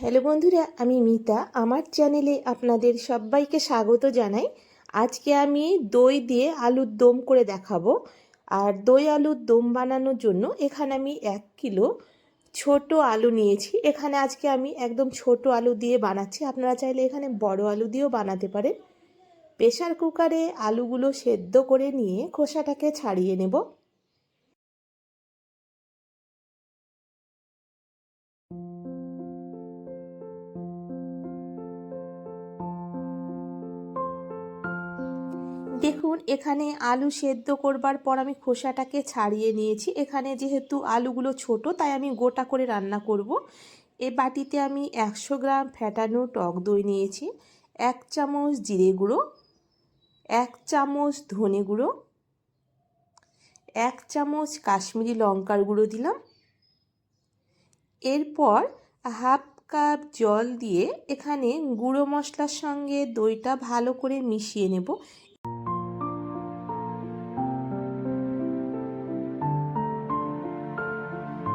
Hello বন্ধুরা, আমি মিতা। আমার চ্যানেলে আপনাদের সবাইকে স্বাগত জানাই। আজকে আমি দই দিয়ে আলুর দম করে দেখাবো। আর দই আলুর দম বানানোর জন্য এখানে আমি এক কিলো ছোট আলু নিয়েছি। এখানে আজকে আমি একদম ছোট আলু দিয়ে বানাচ্ছি। আপনারা চাইলে এখানে বড় আলু দিয়েও বানাতে পারেন। প্রেশার কুকারে আলুগুলো সেদ্ধ করে নিয়ে খোসাটাকে ছাড়িয়ে নেব। দেখুন, এখানে আলু সেদ্ধ করবার পর আমি খোসাটাকে ছাড়িয়ে নিয়েছি। এখানে যেহেতু আলুগুলো ছোট, তাই আমি গোটা করে রান্না করব। এ বাটিতে আমি একশো গ্রাম ফ্যাটানো টক দই নিয়েছি, এক চামচ জিরে গুঁড়ো, এক চামচ ধনে গুঁড়ো, এক চামচ কাশ্মীরি লঙ্কার গুঁড়ো দিলাম। এরপর হাফ কাপ জল দিয়ে এখানে গুঁড়ো মশলার সঙ্গে দইটা ভালো করে মিশিয়ে নেব।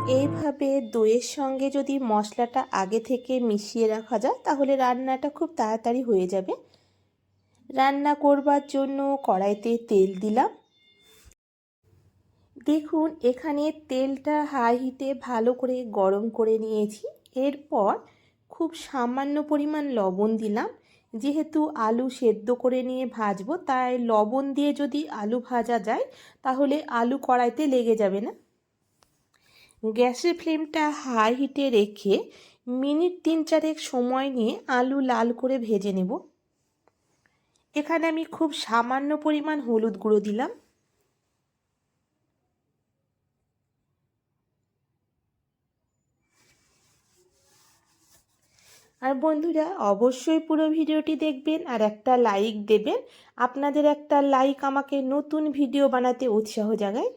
এইভাবে দইয়ের সঙ্গে যদি মশলাটা আগে থেকে মিশিয়ে রাখা যায়, তাহলে রান্নাটা খুব তাড়াতাড়ি হয়ে যাবে। রান্না করবার জন্য কড়াইতে তেল দিলাম। দেখুন, এখানে তেলটা হাই হিটে ভালো করে গরম করে নিয়েছি। এরপর খুব সামান্য পরিমাণ লবণ দিলাম। যেহেতু আলু সেদ্ধ করে নিয়ে ভাজবো, তাই লবণ দিয়ে যদি আলু ভাজা যায়, তাহলে আলু কড়াইতে লেগে যাবে না। গ্যাসের ফ্লেমটা হাই হিটে রেখে মিনিট তিন চারেক সময় নিয়ে আলু লাল করে ভেজে নেব। এখানে আমি খুব সামান্য পরিমাণ হলুদ গুঁড়ো দিলাম। আর বন্ধুরা, অবশ্যই পুরো ভিডিওটি দেখবেন আর একটা লাইক দেবেন। আপনাদের একটা লাইক আমাকে নতুন ভিডিও বানাতে উৎসাহ জাগায়।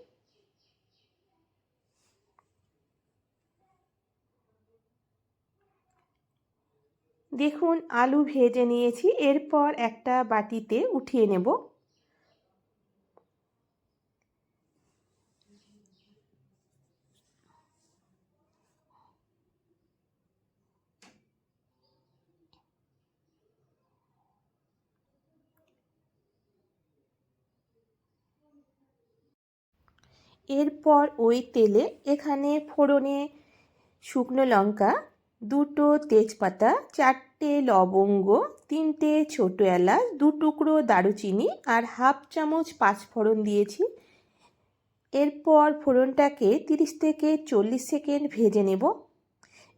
দেখুন, আলু ভেজে নিয়েছি। এরপর একটা বাটিতে উঠিয়ে নেব। এরপর ওই তেলে এখানে ফোড়নে শুকনো লঙ্কা দুটো তেজপাতা, চারটে লবঙ্গ, তিনটে ছোটো এলাচ, দু টুকরো দারুচিনি আর হাফ চামচ পাঁচফোড়ন দিয়েছি। এরপর ফোড়নটাকে তিরিশ থেকে চল্লিশ সেকেন্ড ভেজে নেব।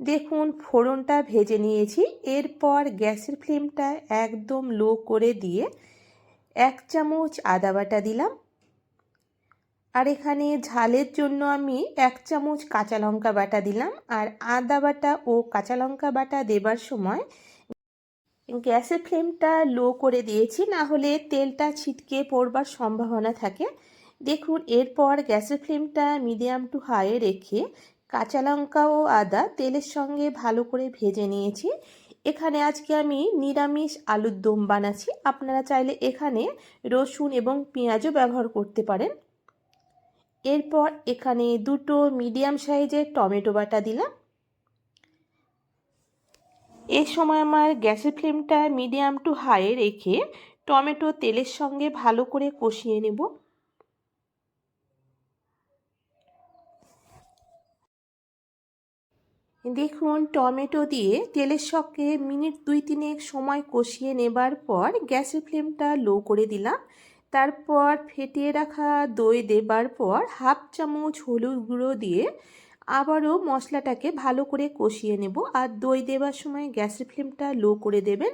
দেখুন, ফোড়নটা ভেজে নিয়েছি। এরপর গ্যাসের ফ্লেমটা একদম লো করে দিয়ে এক চামচ আদা বাটা দিলাম। আর এখানে ঝালের জন্য আমি এক চামচ কাঁচা লঙ্কা বাটা দিলাম, আর আদা বাটা ও কাঁচা লঙ্কা বাটা দেবার সময় গ্যাসের ফ্লেমটা লো করে দিয়েছি, না হলে তেলটা ছিটকে পড়বার সম্ভাবনা থাকে। দেখুন, এরপর গ্যাসের ফ্লেমটা মিডিয়াম টু হাইয়ে রেখে কাঁচা লঙ্কা ও আদা তেলের সঙ্গে ভালো করে ভেজে নিয়েছি। এখানে আজকে আমি নিরামিষ আলুর দম বানাচ্ছি, আপনারা চাইলে এখানে রসুন এবং পেঁয়াজও ব্যবহার করতে পারেন। এরপর এখানে দুটো মিডিয়াম সাইজের টমেটো বাটা দিলাম। এর সময় আমার গ্যাসের ফ্লেমটা মিডিয়াম টু হাইয়ে রেখে টমেটো তেলের সঙ্গে ভালো করে কষিয়ে নেব। দেখুন, টমেটো দিয়ে তেলের সঙ্গে মিনিট দুই তিনেক সময় কষিয়ে নেবার পর গ্যাসের ফ্লেমটা লো করে দিলাম। তারপর ফেটিয়ে রাখা দই দেবার পর হাফ চামচ হলুদ গুঁড়ো দিয়ে আবারও মশলাটাকে ভালো করে কষিয়ে নেব। আর দই দেবার সময় গ্যাসের ফ্লেমটা লো করে দেবেন।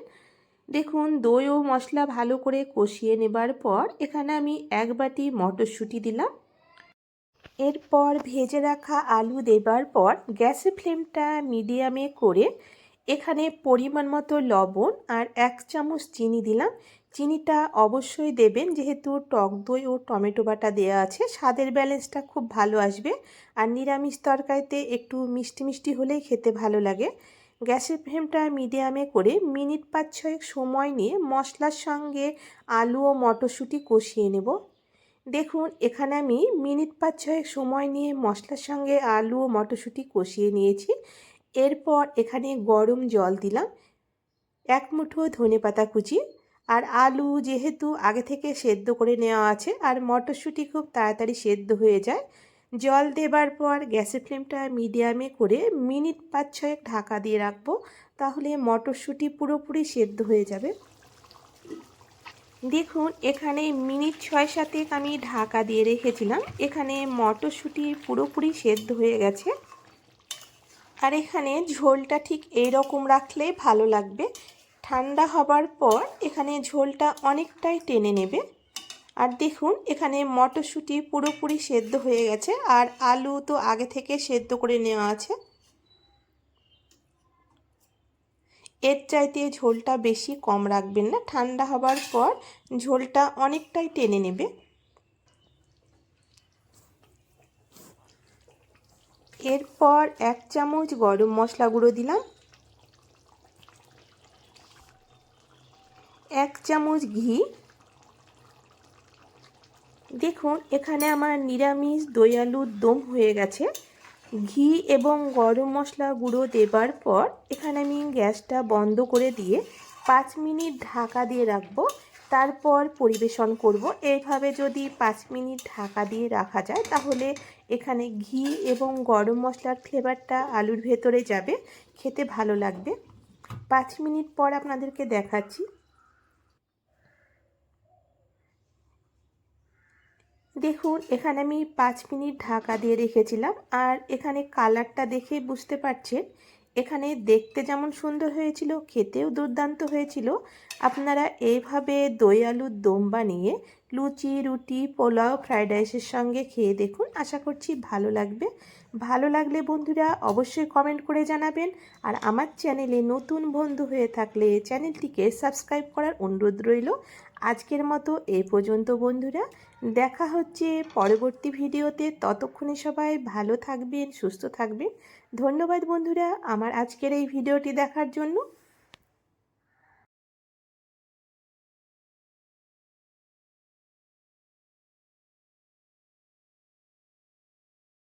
দেখুন, দই ও মশলা ভালো করে কষিয়ে নেবার পর এখানে আমি এক বাটি মটরশুঁটি দিলাম। এরপর ভেজে রাখা আলু দেবার পর গ্যাসের ফ্লেমটা মিডিয়ামে করে এখানে পরিমাণ মতো লবণ আর এক চামচ চিনি দিলাম। চিনিটা অবশ্যই দেবেন, যেহেতু টক দই ও টমেটো বাটা দেওয়া আছে, স্বাদের ব্যালেন্সটা খুব ভালো আসবে। আর নিরামিষ তরকারিতে একটু মিষ্টি মিষ্টি হলেই খেতে ভালো লাগে। গ্যাসের ফ্লেমটা মিডিয়ামে করে মিনিট পাঁচ ছয়েক সময় নিয়ে মশলার সঙ্গে আলু ও মটরশুঁটি কষিয়ে নেব। দেখুন, এখানে আমি মিনিট পাঁচ ছয়েক সময় নিয়ে মশলার সঙ্গে আলু ও মটরশুঁটি কষিয়ে নিয়েছি। এরপর এখানে গরম জল দিলাম। এক মুঠো ধনে পাতা কুচি আর আলু যেহেতু আগে থেকে সেদ্ধ করে নেওয়া আছে আর মটরশুঁটি খুব তাড়াতাড়ি সেদ্ধ হয়ে যায়, জল দেবার পর গ্যাসের ফ্লেমটা মিডিয়ামে করে মিনিট পাঁচ ছয়েক ঢাকা দিয়ে রাখব, তাহলে মটরশুঁটি পুরোপুরি সেদ্ধ হয়ে যাবে। দেখুন, এখানে মিনিট ছয় সাতেক আমি ঢাকা দিয়ে রেখেছিলাম। এখানে মটরশুঁটি পুরোপুরি সেদ্ধ হয়ে গেছে। আর এখানে ঝোলটা ঠিক এই রকম রাখলে ভালো লাগবে। ঠান্ডা হবার পর এখানে ঝোলটা অনেকটাই টেনে নেবে। আর দেখুন, এখানে মটরশুঁটি পুরোপুরি সেদ্ধ হয়ে গেছে আর আলু তো আগে থেকে সেদ্ধ করে নেওয়া আছে। এর চাইতে ঝোলটা বেশি কম রাখবেন না। ঠান্ডা হবার পর ঝোলটা অনেকটাই টেনে নেবে। এরপর এক চামচ গরম মশলা গুঁড়ো দিলাম। এক চামচ ঘি। দেখুন, এখানে আমার নিরামিষ দই দম হয়ে গেছে। ঘি এবং গরম মশলা গুঁড়ো দেবার পর এখানে আমি গ্যাসটা বন্ধ করে দিয়ে পাঁচ মিনিট ঢাকা দিয়ে রাখব। তারপর পরিবেশন করব। এইভাবে যদি পাঁচ মিনিট ঢাকা দিয়ে রাখা যায়, তাহলে এখানে ঘি এবং গরম মশলার ফ্লেভারটা আলুর ভেতরে যাবে, খেতে ভালো লাগবে। পাঁচ মিনিট পর আপনাদেরকে দেখাচ্ছি। দেখুন, এখানে আমি পাঁচ মিনিট ঢাকা দিয়ে রেখেছিলাম, আর এখানে কালারটা দেখে বুঝতে পারছেন এখানে দেখতে যেমন সুন্দর হয়েছিল, খেতেও দুর্দান্ত হয়েছিল। আপনারা এইভাবে দই আলুর দম বানিয়ে লুচি, রুটি, পোলাও ফ্রায়েড রাইসের সঙ্গে খেয়ে দেখুন, আশা করছি ভালো লাগবে। ভালো লাগলে বন্ধুরা অবশ্যই কমেন্ট করে জানাবেন। আর আমার চ্যানেলে নতুন বন্ধু হয়ে থাকলে চ্যানেলটিকে সাবস্ক্রাইব করার অনুরোধ রইল। আজকের মতো এই পর্যন্ত বন্ধুরা। দেখা হচ্ছে পরবর্তী ভিডিওতে। ততক্ষণে সবাই ভালো থাকবেন, সুস্থ থাকবেন। ধন্যবাদ বন্ধুরা আমার আজকের এই ভিডিওটি দেখার জন্য।